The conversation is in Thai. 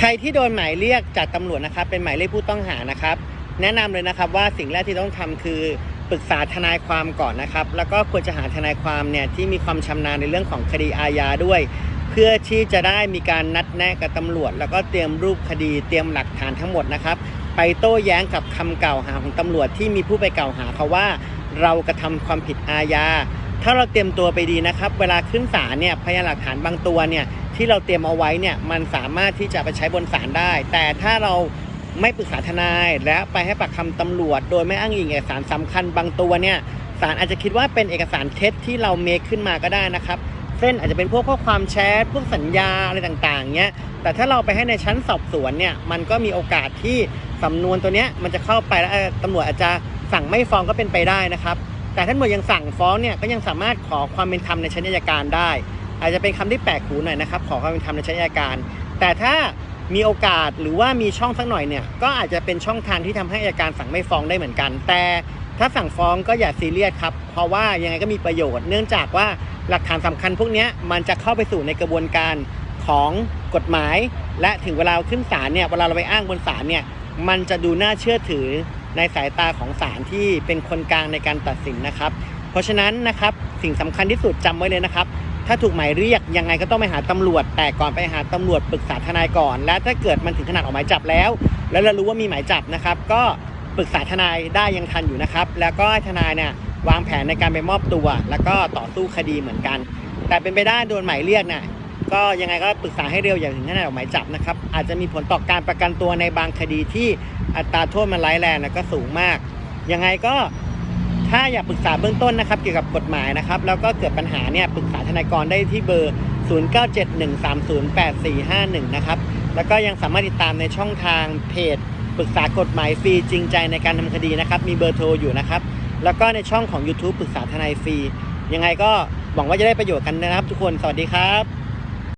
ใครที่โดนหมายเรียกจากตำรวจนะครับ เป็นหมายเรียกผู้ต้องหานะครับ แนะนำเลยนะครับว่าสิ่งแรกที่ต้องทำคือปรึกษาทนายความก่อนนะครับ แล้วก็ควรจะหาทนายความเนี่ยที่มีความชำนาญในเรื่องของคดีอาญาด้วย เพื่อที่จะได้มีการนัดแนะกับตำรวจ แล้วก็เตรียมรูปคดีเตรียมหลักฐานทั้งหมดนะครับ ไปโต้แย้งกับคำกล่าวหาของตำรวจที่มีผู้ไปกล่าวหาเขาว่าเรากระทำความผิดอาญาถ้าเราเตรียมตัวไปดีนะครับ เวลาขึ้นศาลเนี่ยพยานหลักฐานบางตัวเนี่ย ที่เราเตรียมเอาไว้เนี่ยมันสามารถที่จะไปใช้บนศาลได้ แต่ถ้าเราไม่ปรึกษาทนาย และไปให้ปากคำตำรวจ โดยไม่อ้างอิงเอกสารสำคัญบางตัวเนี่ยศาลอาจจะคิดว่าเป็นเอกสารเท็จที่เราเมคขึ้นมาก็ได้นะครับเช่นอาจจะเป็นพวกข้อความแชทพวกสัญญาอะไรต่างๆเนี้ยแต่ถ้าเราไปให้ในชั้นสอบสวนเนี่ยมันก็มีโอกาสที่สำนวนตัวเนี้ยมันจะเข้าไปแล้วตำรวจอาจจะสั่งไม่ฟ้องก็เป็นไปได้นะครับ แต่ถ้าตำรวจยังสั่งฟ้องเนี่ยก็ยังสามารถขอความเป็นธรรมในชั้นอัยการได้ อาจจะเป็นคำที่แปลกหูหน่อยนะครับ ขอความเป็นธรรมในชั้นอัยการ แต่ถ้ามีโอกาสหรือว่ามีช่องสักหน่อยเนี่ย ก็อาจจะเป็นช่องทางที่ทำให้อัยการสั่งไม่ฟ้องได้เหมือนกัน แต่ถ้าสั่งฟ้องก็อย่าซีเรียสครับ เพราะว่ายังไงก็มีประโยชน์ เนื่องจากว่าหลักฐานสำคัญพวกนี้มันจะเข้าไปสู่ในกระบวนการของกฎหมาย และถึงเวลาขึ้นศาลเนี่ย เวลาเราไปอ้างบนศาลเนี่ย มันจะดูน่าเชื่อถือในสายตาของศาลที่เป็นคนกลางในการตัดสินนะครับ เพราะฉะนั้นนะครับสิ่งสำคัญที่สุดจำไว้เลยนะครับ ถ้าถูกหมายเรียกยังไงก็ต้องไปหาตำรวจ แต่ก่อนไปหาตำรวจปรึกษาทนายก่อน และถ้าเกิดมันถึงขนาดออกหมายจับแล้ว แล้วเรารู้ว่ามีหมายจับนะครับ ก็ปรึกษาทนายได้ยังทันอยู่นะครับ แล้วก็ให้ทนายเนี่ยวางแผนในการไปมอบตัว แล้วก็ต่อสู้คดีเหมือนกัน แต่เป็นไปได้โดนหมายเรียกน่ะก็ยังไงก็ปรึกษาให้เร็วอย่าถึงขนาดออกหมายจับนะครับ อาจจะมีผลต่อการประกันตัวในบางคดีที่อัตราโทษมันร้ายแรงนะก็สูงมากยังไงก็ ถ้าอยากปรึกษาเบื้องต้นนะครับเกี่ยวกับกฎหมายนะครับ แล้วก็เกิดปัญหาเนี่ยปรึกษาทนายกรได้ที่เบอร์ 0971308451 นะครับ แล้วก็ยังสามารถติดตามในช่องทางเพจปรึกษากฎหมายฟรีจริงใจในการทำคดีนะครับ มีเบอร์โทรอยู่นะครับ แล้วก็ในช่องของ YouTube ปรึกษาทนายฟรี ยังไงก็หวังว่าจะได้ประโยชน์กันนะครับ ทุกคน สวัสดีครับ